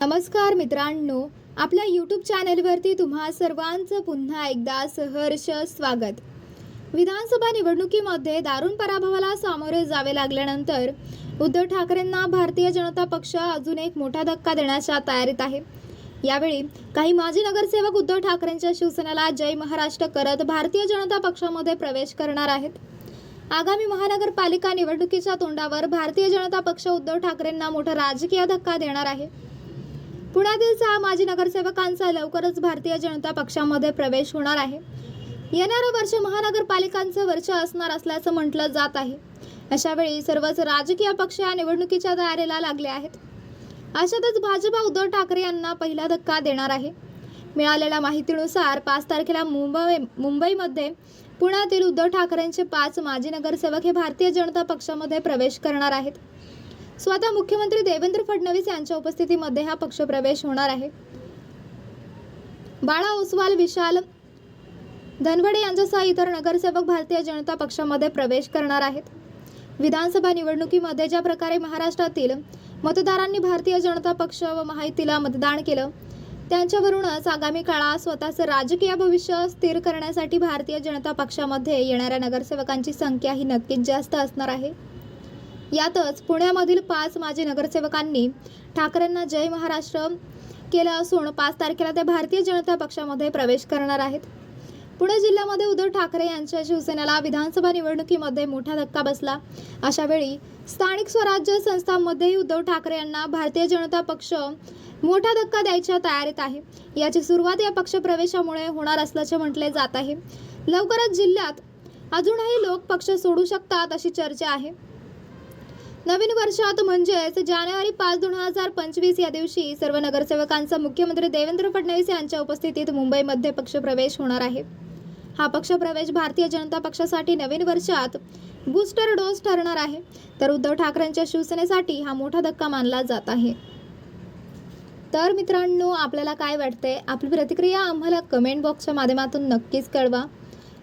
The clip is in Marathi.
नमस्कार मित्रांनो आपल्या यूट्यूब चॅनलवरती तुम्हा सर्वांचं पुन्हा एकदा सहर्ष स्वागत. विधानसभा निवडणुकीमध्ये दारुण पराभवाला सामोरे जावे लागल्यानंतर उद्धव ठाकरेंना भारतीय जनता पक्ष अजून एक मोठा धक्का देण्याच्या तयारीत आहे. यावेळी काही माजी नगरसेवक उद्धव ठाकरेंच्या शिवसेनेला जय महाराष्ट्र करत भारतीय जनता पक्षामध्ये प्रवेश करणार आहेत. आगामी महानगरपालिका निवडणुकीच्या तोंडावर भारतीय जनता पक्ष उद्धव ठाकरेंना मोठा राजकीय धक्का देणार आहे. पुण्यातील सहा माजी नगरसेवकांचा लवकरच भारतीय जनता पक्षामध्ये प्रवेश होणार आहे. येणारं वर्ष महानगरपालिकांचं वर्ष असणार असल्याचं म्हटलं जात आहे. अशावेळी सर्वच राजकीय पक्ष या निवडणुकीच्या तयारीला लागले आहेत. अशातच भाजपा उद्धव ठाकरे यांना पहिला धक्का देणार आहे. मिळालेल्या माहितीनुसार पाच तारखेला मुंबई मुंबईमध्ये पुण्यातील उद्धव ठाकरेंचे पाच माजी नगरसेवक हे भारतीय जनता पक्षामध्ये प्रवेश करणार आहेत. स्वतः मुख्यमंत्री देवेंद्र फडणवीस यांच्या उपस्थितीमध्ये हा पक्षप्रवेश होणार आहे. बाळा ओसवाल विशाल धनवडे यांच्यासह इतर नगरसेवक भारतीय जनता पक्षामध्ये प्रवेश करणार आहेत. विधानसभा निवडणुकीमध्ये ज्या प्रकारे महाराष्ट्रातील मतदारांनी भारतीय जनता पक्ष व महायुतीला मतदान केलं त्यांच्यावरूनच आगामी काळात स्वतःचं राजकीय भविष्य स्थिर करण्यासाठी भारतीय जनता पक्षामध्ये येणाऱ्या नगरसेवकांची संख्या ही नक्कीच जास्त असणार आहे. यातच पुण्यामधील पाच माजी नगरसेवकांनी ठाकरेंना जय महाराष्ट्र केलं असून पाच तारखेला ते भारतीय जनता पक्षामध्ये प्रवेश करणार आहेत. पुणे जिल्ह्यामध्ये उद्धव ठाकरे यांच्या शिवसेनेला विधानसभा निवडणुकीमध्ये मोठा धक्का बसला. अशा वेळी स्थानिक स्वराज्य संस्थांमध्येही उद्धव ठाकरे यांना भारतीय जनता पक्ष मोठा धक्का द्यायच्या तयारीत आहे. याची सुरुवात या पक्षप्रवेशामुळे होणार असल्याचे म्हटले जात आहे. लवकरच जिल्ह्यात अजूनही लोक पक्ष सोडू शकतात अशी चर्चा आहे. नवीन वर्षात म्हणजेच जानेवारी पाच दोन हजार पंचवीस या दिवशी सर्व नगरसेवकांचा मुख्यमंत्री देवेंद्र फडणवीस यांच्या उपस्थितीत मुंबईमध्ये पक्षप्रवेश होणार आहे. हा पक्षप्रवेश भारतीय जनता पक्षासाठी नवीन वर्षात बूस्टर डोस ठरणार आहे. तर उद्धव ठाकरेंच्या शिवसेनेसाठी हा मोठा धक्का मानला जात आहे. तर मित्रांनो आपल्याला काय वाटतंय? आपली प्रतिक्रिया आम्हाला कमेंट बॉक्सच्या माध्यमातून नक्कीच कळवा.